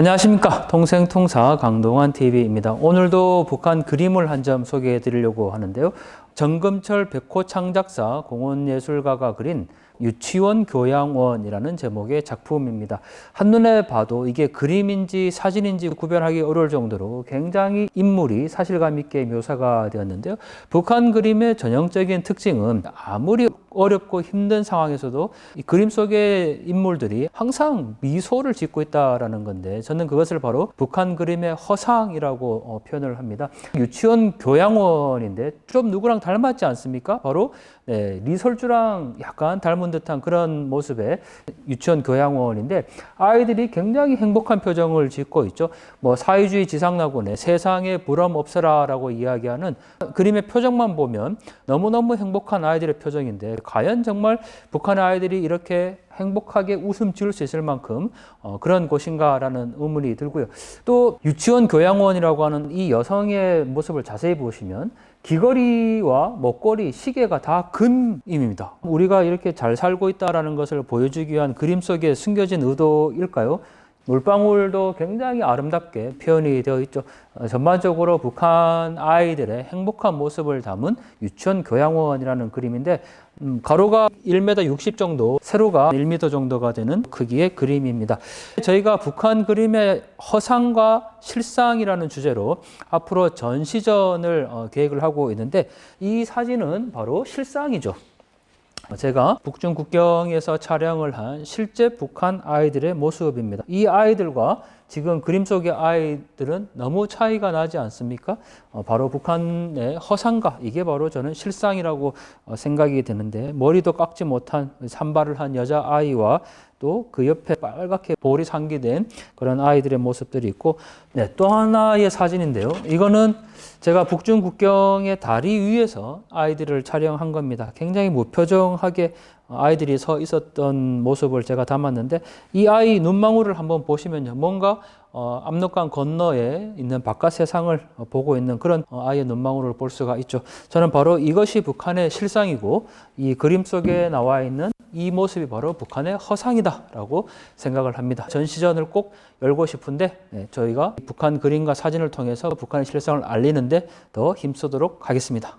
안녕하십니까. 통생통사 강동환 TV입니다. 오늘도 북한 그림을 한 점 소개해 드리려고 하는데요. 정금철 백호 창작사 공원예술가가 그린 유치원 교양원이라는 제목의 작품입니다. 한눈에 봐도 이게 그림인지 사진인지 구별하기 어려울 정도로 굉장히 인물이 사실감 있게 묘사가 되었는데요. 북한 그림의 전형적인 특징은 아무리 어렵고 힘든 상황에서도 이 그림 속의 인물들이 항상 미소를 짓고 있다라는 건데 저는 그것을 바로 북한 그림의 허상이라고 어, 표현을 합니다. 유치원 교양원인데 좀 누구랑 닮았지 않습니까? 바로 네, 리설주랑 약간 닮은 듯한 그런 모습의 유치원 교양원인데 아이들이 굉장히 행복한 표정을 짓고 있죠. 뭐 사회주의 지상낙원의 세상에 부럼 없어라라고 이야기하는 그림의 표정만 보면 너무너무 행복한 아이들의 표정인데 과연 정말 북한의 아이들이 이렇게 행복하게 웃음 지을 수 있을 만큼 어, 그런 곳인가라는 의문이 들고요. 또 유치원 교양원이라고 하는 이 여성의 모습을 자세히 보시면 귀걸이와 목걸이, 시계가 다 금임입니다. 우리가 이렇게 잘 살고 있다라는 것을 보여주기 위한 그림 속에 숨겨진 의도일까요? 물방울도 굉장히 아름답게 표현이 되어 있죠. 어, 전반적으로 북한 아이들의 행복한 모습을 담은 유치원 교양원이라는 그림인데 음, 가로가 1m 60 정도, 세로가 1m 정도가 되는 크기의 그림입니다. 저희가 북한 그림의 허상과 실상이라는 주제로 앞으로 전시전을 어, 계획을 하고 있는데 이 사진은 바로 실상이죠. 제가 북중 국경에서 촬영을 한 실제 북한 아이들의 모습입니다. 이 아이들과 지금 그림 속의 아이들은 너무 차이가 나지 않습니까? 어, 바로 북한의 허상가 이게 바로 저는 실상이라고 어, 생각이 되는데 머리도 깎지 못한 산발을 한 여자 아이와 또 그 옆에 빨갛게 볼이 상기된 그런 아이들의 모습들이 있고 네, 또 하나의 사진인데요. 이거는 제가 북중 국경의 다리 위에서 아이들을 촬영한 겁니다. 굉장히 무표정하게 아이들이 서 있었던 모습을 제가 담았는데 이 아이 눈망울을 한번 보시면요. 뭔가 어, 압록강 건너에 있는 바깥 세상을 어, 보고 있는 그런 어, 아이의 눈망울을 볼 수가 있죠. 저는 바로 이것이 북한의 실상이고 이 그림 속에 나와 있는 이 모습이 바로 북한의 허상이다라고 생각을 합니다. 전시전을 꼭 열고 싶은데 네, 저희가 북한 그림과 사진을 통해서 북한의 실상을 알리는데 더 힘쓰도록 하겠습니다.